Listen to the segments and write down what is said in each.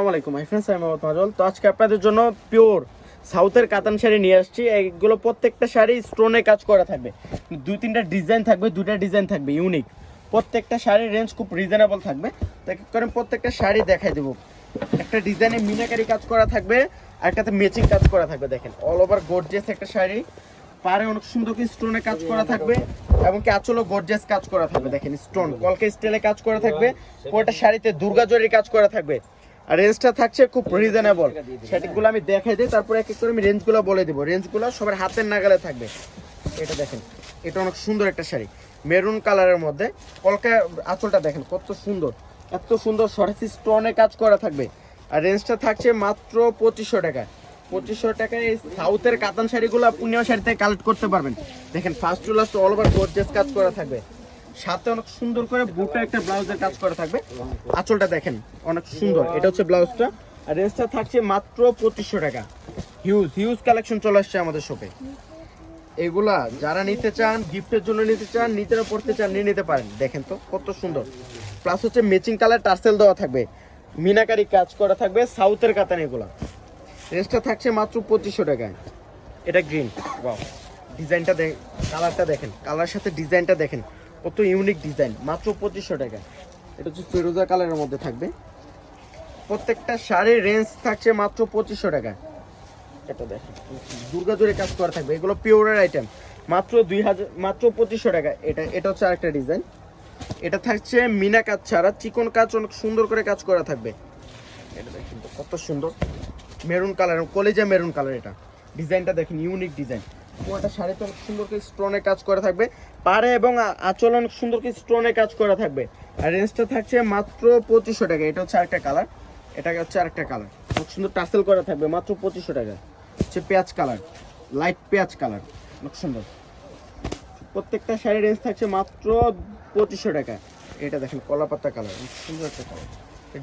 আসসালামু আলাইকুম my friends আমি মোহাম্মদ মাজল তো আজকে আপনাদের জন্য পিওর সাউথের কাতান শাড়ি নিয়ে আসছি। এইগুলো প্রত্যেকটা শাড়ি স্টোনে কাজ করা থাকবে। দুই তিনটা ডিজাইন থাকবে, দুইটা ডিজাইন থাকবে ইউনিক প্রত্যেকটা শাড়ির রেঞ্জ খুব রিজনেবল থাকবে। তো এক এক প্রত্যেকটা শাড়ি দেখাই দেবো। একটা ডিজাইনে মিনাকারি কাজ করা থাকবে, আর একটাতে ম্যাচিং কাজ করা থাকবে, দেখেন। অল ওভার গর্জিয়াস একটা শাড়ি। পারে অনেক সুন্দর করে স্টোনে কাজ করা থাকবে, এবং কি আঁচলও গর্জিয়াস কাজ করা থাকবে, দেখেন স্টোন কলকে স্টাইলে কাজ করা থাকবে, পুরোটা শাড়িতে দুর্গা জরির কাজ করা থাকবে। রেঞ্জটা থাকছে খুব রিজনেবল সেটিগুলো আমি দেখাই দিই, তারপরে এক এক করে আমি রেঞ্জগুলো বলে দেবো। রেঞ্জগুলো সবার হাতের নাগালে থাকবে। এটা দেখেন, এটা অনেক সুন্দর একটা শাড়ি। মেরুন কালারের মধ্যে। কলকা আঁচলটা দেখেন, কত সুন্দর। এত সুন্দর সরাসি স্টোনে কাজ করা থাকবে। আর রেঞ্জটা থাকছে মাত্র পঁচিশশো টাকা। পঁচিশশো টাকায় এই সাউথের কাতান শাড়িগুলো পূর্ণিমা শাড়ি থেকে কালেক্ট করতে পারবেন। দেখেন first to last all over gorgeous কাজ করা থাকবে। সাথে অনেক সুন্দর করে বুটা একটা ব্লাউজের কাজ করা থাকবে। আঁচলটা দেখেন, অনেক সুন্দর। এটা হচ্ছে ব্লাউজটা। আর রেঞ্জটা থাকছে মাত্র পঁচিশশো টাকা। হিউজ হিউজ কালেকশন চলে আসছে আমাদের শপে এগুলা যারা নিতে চান গিফটের জন্য নিতে চান, নিজেরা পড়তে চান, নিয়ে নিতে পারেন। দেখেন তো, কত সুন্দর। প্লাস হচ্ছে ম্যাচিং কালার টার্সেল দেওয়া থাকবে। মিনাকারি কাজ করা থাকবে সাউথের কাতান এগুলা। রেঞ্জটা থাকছে মাত্র পঁচিশশো টাকায়। এটা গ্রিন ডিজাইনটা দেখ কালারটা দেখেন কালার সাথে ডিজাইনটা দেখেন। কত ইউনিক ডিজাইন মাত্র পঁচিশশো টাকা। এটা হচ্ছে ফেরোজা কালারের মধ্যে থাকবে। প্রত্যেকটা শাড়ির রেঞ্জ থাকছে মাত্র পঁচিশশো টাকা। এটা দেখেন দুর্গা জোরে কাজ করা থাকবে। এগুলো পিওরের আইটেম মাত্র দুই হাজার, মাত্র পঁচিশশো টাকা। এটা এটা হচ্ছে আরেকটা ডিজাইন এটা থাকছে মিনা কাজ ছাড়া। চিকন কাজ অনেক সুন্দর করে কাজ করা থাকবে। এটা দেখেন কত সুন্দর। মেরুন কালার কলেজা মেরুন কালার এটা। ডিজাইনটা দেখেন ইউনিক ডিজাইন পুরোটা শাড়িতে সুন্দর করে স্টোনে কাজ করা থাকবে। পাড়ে এবং আচলন সুন্দর করে স্টোনে কাজ করা থাকবে। আর রেঞ্জটা থাকছে মাত্র পঁচিশশো টাকা। এটা হচ্ছে আরেকটা কালার এটা হচ্ছে আরেকটা কালার খুব সুন্দর টাসেল করা থাকবে, মাত্র পঁচিশশো টাকা। হচ্ছে পেঁয়াজ কালার লাইট পেঁয়াজ কালার অনেক সুন্দর। প্রত্যেকটা শাড়ির রেঞ্জ থাকছে মাত্র পঁচিশশো টাকা। এটা দেখেন, কলা পাতা কালার সুন্দর একটা কালার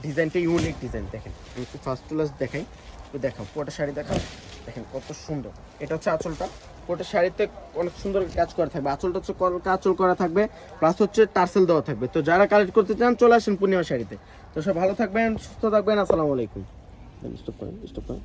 ডিজাইনটা ইউনিক ডিজাইন দেখেন। আমি একটু ফার্স্ট ক্লাস দেখাই। একটু দেখাও পুরোটা শাড়ি দেখাও। দেখেন কত সুন্দর। এটা হচ্ছে আঁচলটা। পুরোটা শাড়িতে অনেক সুন্দর কাজ করা থাকবে। আঁচলটা হচ্ছে আঁচল করা থাকবে প্লাস হচ্ছে টার্সেল দেওয়া থাকবে। তো যারা কালেক্ট করতে চান, চলে আসেন পূর্ণিমা শাড়িতে। তো সব ভালো থাকবেন, সুস্থ থাকবেন, আসসালামু আলাইকুম। স্টপ করেন স্টপ করেন।